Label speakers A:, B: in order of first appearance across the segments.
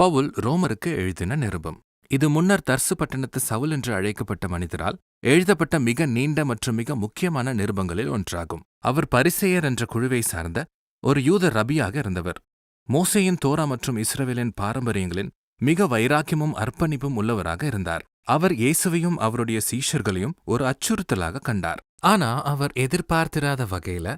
A: பவுல் ரோமருக்கு எழுதின நிருபம். இது முன்னர் தர்சு பட்டணத்து சவுல் என்று அழைக்கப்பட்ட மனிதரால் எழுதப்பட்ட மிக நீண்ட மற்றும் மிக முக்கியமான நிருபங்களில் ஒன்றாகும். அவர் பரிசெயர் என்ற குழுவை சார்ந்த ஒரு யூத ரபியாக இருந்தவர். மோசையின் தோரா மற்றும் இஸ்ரவேலின் பாரம்பரியங்களின் மிக வைராக்கியமும் அர்ப்பணிப்பும் உள்ளவராக இருந்தார். அவர் இயேசுவையும் அவருடைய சீஷர்களையும் ஒரு அச்சுறுத்தலாக கண்டார். ஆனா அவர் எதிர்பார்த்திராத வகையில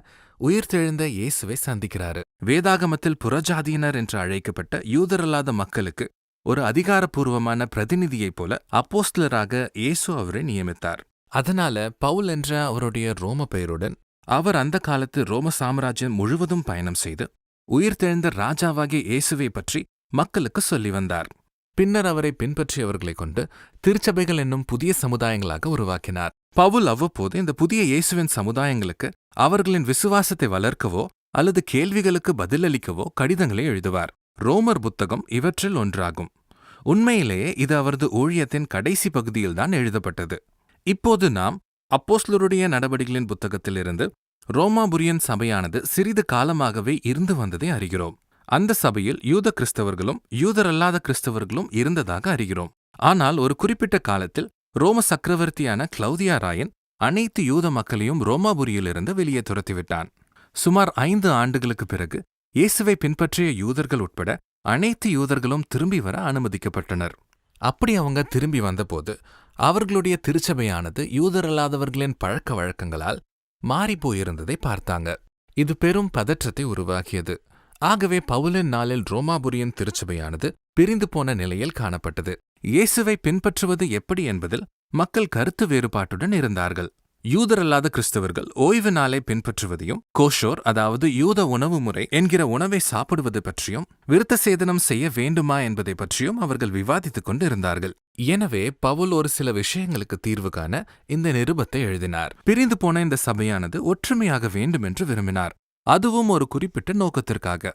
A: உயிர்த்தெழுந்த இயேசுவை சந்திக்கிறாரு. வேதாகமத்தில் புறஜாதியினர் என்று அழைக்கப்பட்ட யூதரல்லாத மக்களுக்கு ஒரு அதிகாரப்பூர்வமான பிரதிநிதியைப் போல அப்போஸ்தலராக இயேசு அவரை நியமித்தார். அதனால பவுல் என்ற அவருடைய ரோம பெயருடன் அவர் அந்த காலத்து ரோம சாம்ராஜ்யம் முழுவதும் பயணம் செய்து உயிர்த்தெழுந்த ராஜாவாகிய இயேசுவை பற்றி மக்களுக்கு சொல்லி வந்தார். பின்னர் அவரை பின்பற்றியவர்களைக் கொண்டு திருச்சபைகள் என்னும் புதிய சமுதாயங்களாக உருவாக்கினார். பவுல் அவ்வப்போது இந்த புதிய இயேசுவின் சமுதாயங்களுக்கு அவர்களின் விசுவாசத்தை வளர்க்கவோ அல்லது கேள்விகளுக்கு பதிலளிக்கவோ கடிதங்களை எழுதுவார். ரோமர் புத்தகம் இவற்றில் ஒன்றாகும். உண்மையிலேயே இது அவரது ஊழியத்தின் கடைசி பகுதியில்தான் எழுதப்பட்டது. இப்போது நாம் அப்போஸ்லருடைய நடவடிக்கைகளின் புத்தகத்திலிருந்து ரோமாபுரியன் சபையானது சிறிது காலமாகவே இருந்து வந்ததை அறிகிறோம். அந்த சபையில் யூத கிறிஸ்தவர்களும் யூதரல்லாத கிறிஸ்தவர்களும் இருந்ததாக அறிகிறோம். ஆனால் ஒரு குறிப்பிட்ட காலத்தில் ரோம சக்கரவர்த்தியான கிளௌதியா ராயன் அனைத்து யூத மக்களையும் ரோமாபுரியிலிருந்து வெளியே துரத்திவிட்டான். சுமார் ஐந்து ஆண்டுகளுக்கு பிறகு இயேசுவை பின்பற்றிய யூதர்கள் உட்பட அனைத்து யூதர்களும் திரும்பி வர அனுமதிக்கப்பட்டனர். அப்படி அவங்க திரும்பி வந்தபோது அவர்களுடைய திருச்சபையானது யூதரல்லாதவர்களின் பழக்க வழக்கங்களால் மாறிப்போயிருந்ததை பார்த்தாங்க. இது பெரும் பதற்றத்தை உருவாக்கியது. ஆகவே பவுலின் நாளில் ரோமாபுரியின் திருச்சபையானது பிரிந்து போன நிலையில் காணப்பட்டது. இயேசுவை பின்பற்றுவது எப்படி என்பதில் மக்கள் கருத்து வேறுபாட்டுடன் இருந்தார்கள். யூதரல்லாத கிறிஸ்தவர்கள் ஓய்வு நாளை பின்பற்றுவதையும் கோஷோர் அதாவது யூத உணவு முறை என்கிற உணவை சாப்பிடுவது பற்றியும் விருத்த சேதனம் செய்ய வேண்டுமா என்பதை பற்றியும் அவர்கள் விவாதித்துக் கொண்டு இருந்தார்கள் எனவே பவுல் ஒரு சில விஷயங்களுக்கு தீர்வு காண இந்த நிருபத்தை எழுதினார். பிரிந்து போன இந்த சபையானது ஒற்றுமையாக வேண்டும் என்று விரும்பினார். அதுவும் ஒரு குறிப்பிட்ட நோக்கத்திற்காக.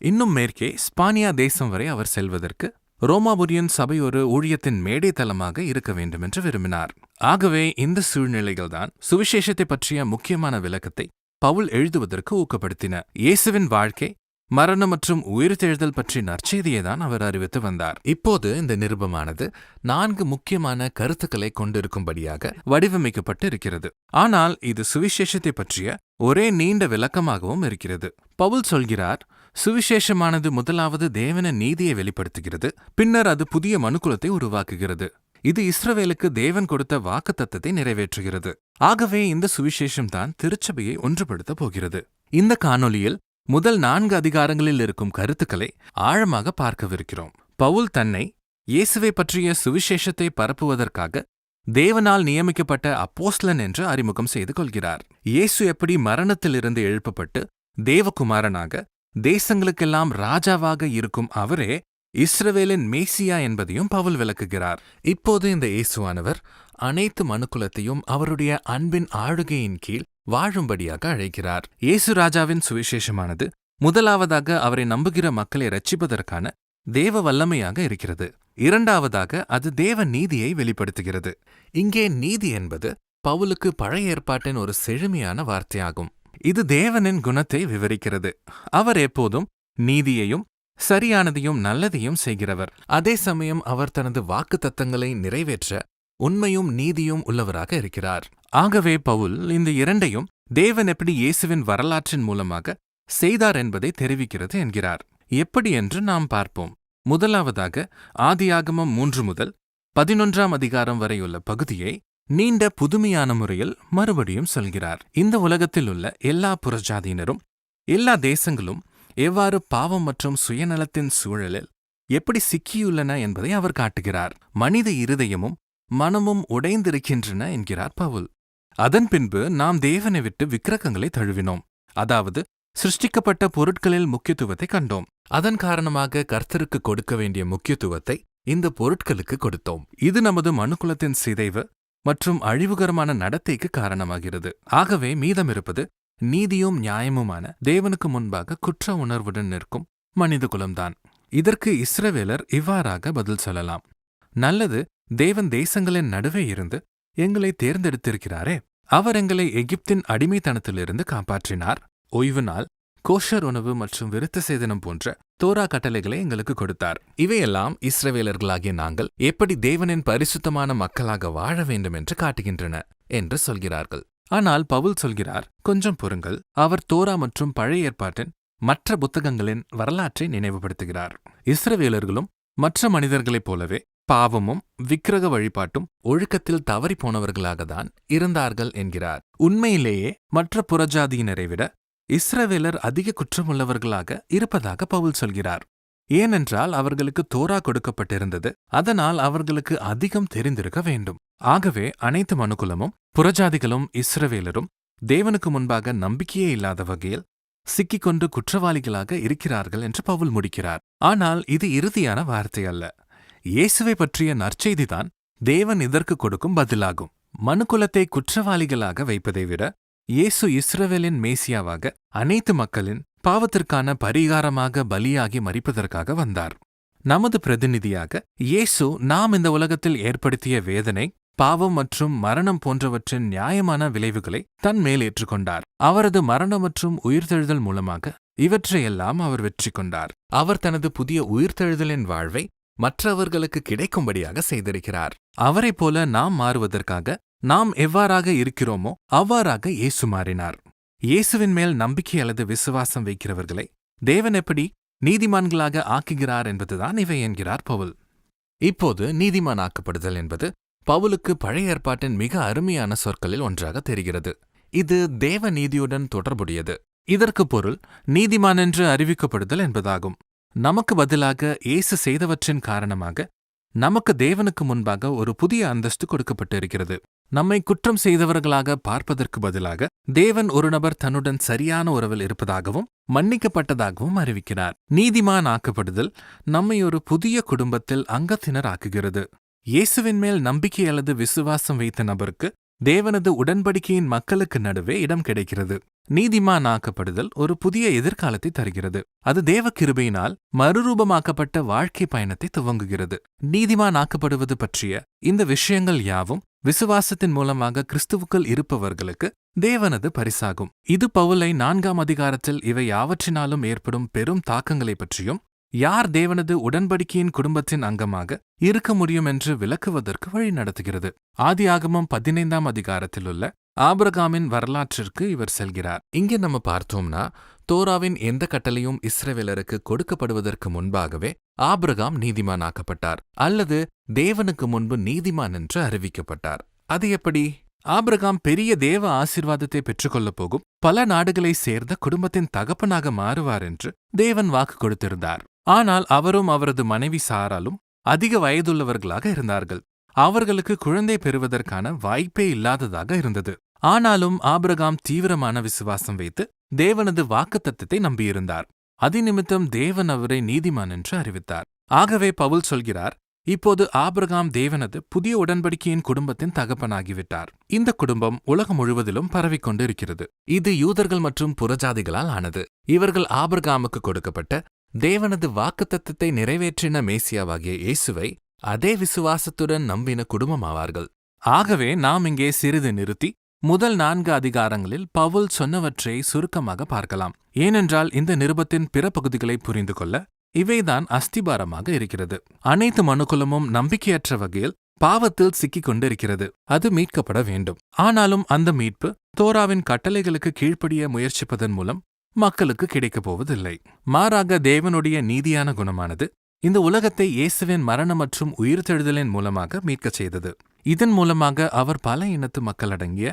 A: இன்னும் மேற்கே ஸ்பானியா தேசம் வரை அவர் செல்வதற்கு ரோமாபுரியன் சபை ஒரு ஊழியத்தின் மேடை தளமாக இருக்க வேண்டும் என்று விரும்பினார். ஆகவே இந்த சூழ்நிலைகள்தான் சுவிசேஷத்தை பற்றிய முக்கியமான விளக்கத்தை பவுல் எழுதுவதற்கு ஊக்கப்படுத்தின இயேசுவின் வாழ்க்கை மரணம் மற்றும் உயிர்த்தெழுதல் பற்றி நற்செய்தியை தான் அவர் அறிவித்து வந்தார். இப்போது இந்த நிருபமானது நான்கு முக்கியமான கருத்துக்களை கொண்டிருக்கும்படியாக வடிவமைக்கப்பட்டு இருக்கிறது ஆனால் இது சுவிசேஷத்தை பற்றிய ஒரே நீண்ட விளக்கமாகவும் இருக்கிறது. பவுல் சொல்கிறார் சுவிசேஷமானது முதலாவது தேவன நீதியை வெளிப்படுத்துகிறது பின்னர் அது புதிய மனுக்குலத்தை உருவாக்குகிறது. இது இஸ்ரவேலுக்கு தேவன் கொடுத்த வாக்குத்தத்தத்தை நிறைவேற்றுகிறது. ஆகவே இந்த சுவிசேஷம்தான் திருச்சபையை ஒன்றுபடுத்தப் போகிறது. இந்த காணொலியில் முதல் நான்கு அதிகாரங்களில் இருக்கும் கருத்துக்களை ஆழமாக பார்க்கவிருக்கிறோம். பவுல் தன்னை இயேசுவை பற்றிய சுவிசேஷத்தை பரப்புவதற்காக தேவனால் நியமிக்கப்பட்ட அப்போஸ்லன் என்று அறிமுகம் செய்து கொள்கிறார். இயேசு எப்படி மரணத்திலிருந்து எழுப்பப்பட்டு தேவகுமாரனாக தேசங்களுக்கெல்லாம் ராஜாவாக இருக்கும் அவரே இஸ்ரவேலின் மேசியா என்பதையும் பவுல் விளக்குகிறார். இப்போது இந்த இயேசுவானவர் அனைத்து மனுக்குலத்தையும் அவருடைய அன்பின் ஆளுகையின் கீழ் வாழும்படியாக அழைக்கிறார். இயேசு ராஜாவின் சுவிசேஷமானது முதலாவதாக அவரை நம்புகிற மக்களை ரட்சிப்பதற்கான தேவ வல்லமையாக இருக்கிறது. இரண்டாவதாக அது தேவ நீதியை வெளிப்படுத்துகிறது. இங்கே நீதி என்பது பவுலுக்கு பழைய ஏற்பாட்டின் ஒரு செழுமையான வார்த்தையாகும். இது தேவனின் குணத்தை விவரிக்கிறது. அவர் எப்போதும் நீதியையும் சரியானதையும் நல்லதையும் செய்கிறவர். அதே சமயம் அவர் தனது வாக்கு தத்தங்களை நிறைவேற்ற உண்மையும் நீதியும் உள்ளவராக இருக்கிறார். ஆகவே பவுல் இந்த இரண்டையும் தேவன் எப்படி இயேசுவின் வரலாற்றின் மூலமாக செய்தார் என்பதை தெரிவிக்கிறது என்கிறார். எப்படி என்று நாம் பார்ப்போம். முதலாவதாக ஆதியாகமம் மூன்று முதல் பதினொன்றாம் அதிகாரம் வரையுள்ள பகுதியை நீண்ட புதுமையான முறையில் மறுபடியும் சொல்கிறார். இந்த உலகத்தில் உள்ள எல்லா புறஜாதியினரும் எல்லா தேசங்களும் எவ்வாறு பாவம் மற்றும் சுயநலத்தின் சூழலில் எப்படி சிக்கியுள்ளன என்பதை அவர் காட்டுகிறார். மனித இருதயமும் மனமும் உடைந்திருக்கின்றன என்கிறார் பவுல். அதன் பின்பு நாம் தேவனை விட்டு விக்கிரகங்களை தழுவினோம். அதாவது சிருஷ்டிக்கப்பட்ட பொருட்களில் முக்கியத்துவத்தை கண்டோம். அதன் காரணமாக கர்த்தருக்கு கொடுக்க வேண்டிய முக்கியத்துவத்தை இந்த பொருட்களுக்கு கொடுத்தோம். இது நமது மனுக்குலத்தின் சிதைவு மற்றும் அழிவுகரமான நடத்தைக்கு காரணமாகிறது. ஆகவே மீதமிருப்பது நீதியும் நியாயமுமான தேவனுக்கு முன்பாக குற்ற உணர்வுடன் நிற்கும் மனித குலம்தான் இதற்கு இஸ்ரவேலர் இவ்வாறாக பதில் சொல்லலாம். நல்லது தேவன் தேசங்களின் நடுவே இருந்து எங்களை தேர்ந்தெடுத்திருக்கிறாரே. அவர் எங்களை எகிப்தின் அடிமைத்தனத்திலிருந்து காப்பாற்றினார். ஓய்வு நாள் கோஷர் உணவு மற்றும் விருத்த சேதனம் போன்ற தோரா கட்டளைகளை எங்களுக்கு கொடுத்தார். இவையெல்லாம் இஸ்ரவேலர்களாகிய நாங்கள் எப்படி தேவனின் பரிசுத்தமான மக்களாக வாழ வேண்டும் என்று காட்டுகின்றன என்று சொல்கிறார்கள். ஆனால் பவுல் சொல்கிறார் கொஞ்சம் பொறுங்கள் அவர் தோரா மற்றும் பழைய ஏற்பாட்டின் மற்ற புத்தகங்களின் வரலாற்றை நினைவுபடுத்துகிறார். இஸ்ரவேலர்களும் மற்ற மனிதர்களைப் போலவே பாவமும் விக்கிரக வழிபாட்டும் ஒழுக்கத்தில் தவறி போனவர்களாகத்தான் இருந்தார்கள் என்கிறார். உண்மையிலேயே மற்ற புறஜாதியினரை விட இஸ்ரவேலர் அதிக குற்றமுள்ளவர்களாக இருப்பதாக பவுல் சொல்கிறார். ஏனென்றால் அவர்களுக்கு தோரா கொடுக்கப்பட்டிருந்தது அதனால் அவர்களுக்கு அதிகம் தெரிந்திருக்க வேண்டும். ஆகவே அனைத்து மனுக்குலமும் புறஜாதிகளும் இஸ்ரவேலரும் தேவனுக்கு முன்பாக நம்பிக்கையே இல்லாத வகையில் சிக்கிக்கொண்டு குற்றவாளிகளாக இருக்கிறார்கள் என்று பவுல் முடிக்கிறார். ஆனால் இது இறுதியான வார்த்தை அல்ல. இயேசுவை பற்றிய நற்செய்திதான் தேவன் இதற்கு கொடுக்கும் பதிலாகும். மனுக்குலத்தை குற்றவாளிகளாக வைப்பதை விட இயேசு இஸ்ரவேலின் மேசியாவாக அனைத்து மக்களின் பாவத்திற்கான பரிகாரமாக பலியாகி மறிப்பதற்காக வந்தார். நமது பிரதிநிதியாக இயேசு நாம் இந்த உலகத்தில் ஏற்படுத்திய வேதனை பாவம் மற்றும் மரணம் போன்றவற்றின் நியாயமான விளைவுகளை தன் மேல் ஏற்றுக்கொண்டார். அவரது மரணம் மற்றும் உயிர்த்தெழுதல் மூலமாக இவற்றையெல்லாம் அவர் வெற்றி கொண்டார். அவர் தனது புதிய உயிர்த்தெழுதலின் வாழ்வை மற்றவர்களுக்கு கிடைக்கும்படியாக செய்திருக்கிறார். அவரைப் போல நாம் மாறுவதற்காக நாம் எவ்வாறாக இருக்கிறோமோ அவ்வாறாக இயேசு மாறினார். இயேசுவின் மேல் நம்பிக்கை அல்லது விசுவாசம் வைக்கிறவர்களை தேவன் எப்படி நீதிமான்களாக ஆக்குகிறார் என்பதுதான் இவை என்கிறார் பவுல். இப்போது நீதிமான் ஆக்கப்படுதல் என்பது பவுலுக்கு பழைய ஏற்பாட்டின் மிக அருமையான சொற்களில் ஒன்றாக தெரிகிறது. இது தேவ நீதியுடன் தொடர்புடையது. இதற்கு பொருள் நீதிமான் என்று அறிவிக்கப்படுதல் என்பதாகும். நமக்கு பதிலாக இயேசு செய்தவற்றின் காரணமாக நமக்கு தேவனுக்கு முன்பாக ஒரு புதிய அந்தஸ்து கொடுக்கப்பட்டிருக்கிறது. நம்மை குற்றம் செய்தவர்களாக பார்ப்பதற்கு பதிலாக தேவன் ஒரு நபர் தன்னுடன் சரியான உறவில் இருப்பதாகவும் மன்னிக்கப்பட்டதாகவும் அறிவிக்கிறார். நீதிமான் ஆக்கப்படுதல் நம்மை ஒரு புதிய குடும்பத்தில் அங்கத்தினர் ஆக்குகிறது இயேசுவின் மேல் நம்பிக்கை அல்லது விசுவாசம் வைத்த நபருக்கு தேவனது உடன்படிக்கையின் மக்களுக்கு நடுவே இடம் கிடைக்கிறது. நீதிமான் ஆக்கப்படுதல் ஒரு புதிய எதிர்காலத்தை தருகிறது. அது தேவ கிருபையினால் மறுரூபமாக்கப்பட்ட வாழ்க்கை பயணத்தை துவங்குகிறது. நீதிமான் ஆக்கப்படுவது பற்றிய இந்த விஷயங்கள் யாவும் விசுவாசத்தின் மூலமாக கிறிஸ்துவுக்குள் இருப்பவர்களுக்கு தேவனது பரிசாகும். இது பவுலை நான்காம் அதிகாரத்தில் இவை யாவற்றினாலும் ஏற்படும் பெரும் தாக்கங்களைப் பற்றியும் யார் தேவனது உடன்படிக்கையின் குடும்பத்தின் அங்கமாக இருக்க முடியும் என்று விளக்குவதற்கு வழி நடத்துகிறது ஆதியாகமம் பதினைந்தாம் அதிகாரத்தில் உள்ள ஆபிரகாமின் வரலாற்றிற்கு இவர் செல்கிறார். இங்கே நம்ம பார்த்தோம்னா தோராவின் எந்த கட்டளையும் இஸ்ரவேலருக்கு கொடுக்கப்படுவதற்கு முன்பாகவே ஆபிரகாம் நீதிமானாக்கப்பட்டார் அல்லது தேவனுக்கு முன்பு நீதிமான் என்று அறிவிக்கப்பட்டார். அது எப்படி? ஆபிரகாம் பெரிய தேவ ஆசிர்வாதத்தை பெற்றுக்கொள்ளப் போகும் பல நாடுகளை சேர்ந்த குடும்பத்தின் தகப்பனாக மாறுவார் என்று தேவன் வாக்கு கொடுத்திருந்தார். ஆனால் அவரும் அவரது மனைவி சாராலும் அதிக வயதுள்ளவர்களாக இருந்தார்கள். அவர்களுக்கு குழந்தை பெறுவதற்கான வாய்ப்பே இல்லாததாக இருந்தது. ஆனாலும் ஆபிரகாம் தீவிரமான விசுவாசம் வைத்து தேவனது வாக்குத்தத்தத்தை நம்பியிருந்தார். அதிநிமித்தம் தேவன் அவரை நீதிமான் என்று அறிவித்தார். ஆகவே பவுல் சொல்கிறார் இப்போது ஆபிரகாம் தேவனது புதிய உடன்படிக்கையின் குடும்பத்தின் தகப்பனாகிவிட்டார். இந்த குடும்பம் உலகம் முழுவதிலும் பரவிக்கொண்டு இருக்கிறது இது யூதர்கள் மற்றும் புறஜாதிகளால் ஆனது. இவர்கள் ஆபிரகாமுக்கு கொடுக்கப்பட்ட தேவனது வாக்குத்தத்தத்தை நிறைவேற்றின மேசியாவாகிய இயேசுவை அதே விசுவாசத்துடன் நம்பின குடும்பமாவார்கள். ஆகவே நாம் இங்கே சிறிது நிறுத்தி முதல் நான்கு அதிகாரங்களில் பவுல் சொன்னவற்றை சுருக்கமாக பார்க்கலாம். ஏனென்றால் இந்த நிருபத்தின் பிற பகுதிகளை புரிந்து கொள்ள இவைதான் அஸ்திபாரமாக இருக்கிறது. அனைத்து மனுக்குலமும் நம்பிக்கையற்ற வகையில் பாவத்தில் சிக்கிக் கொண்டிருக்கிறது. அது மீட்கப்பட வேண்டும். ஆனாலும் அந்த மீட்பு தோராவின் கட்டளைகளுக்கு கீழ்ப்படிய முயற்சிப்பதன் மூலம் மக்களுக்கு கிடைக்கப் போவதில்லை. மாறாக தேவனுடைய நீதியான குணமானது இந்த உலகத்தை இயேசுவின் மரணம் மற்றும் உயிர்த்தெழுதலின் மூலமாக மீட்கச் செய்தது. இதன் மூலமாக அவர் பல இனத்து மக்களடங்கிய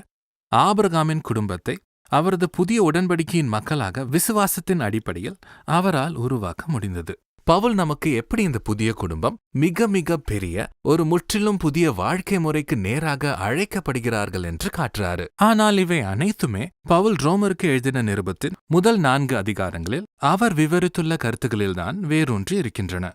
A: ஆபிரகாமின் குடும்பத்தை அவரது புதிய உடன்படிக்கையின் மக்களாக விசுவாசத்தின் அடிப்படையில் அவரால் உருவாக்க முடிந்தது. பவுல் நமக்கு எப்படி இந்த புதிய குடும்பம் மிக மிக பெரிய ஒரு முற்றிலும் புதிய வாழ்க்கை முறைக்கு நேராக அழைக்கப்படுகிறார்கள் என்று காட்டுறாரு. ஆனால் இவை அனைத்துமே பவுல் ரோமருக்கு எழுதின நிருபத்தின் முதல் நான்கு அதிகாரங்களில் அவர் விவரித்துள்ள கருத்துகளில்தான் வேரூன்றி இருக்கின்றன.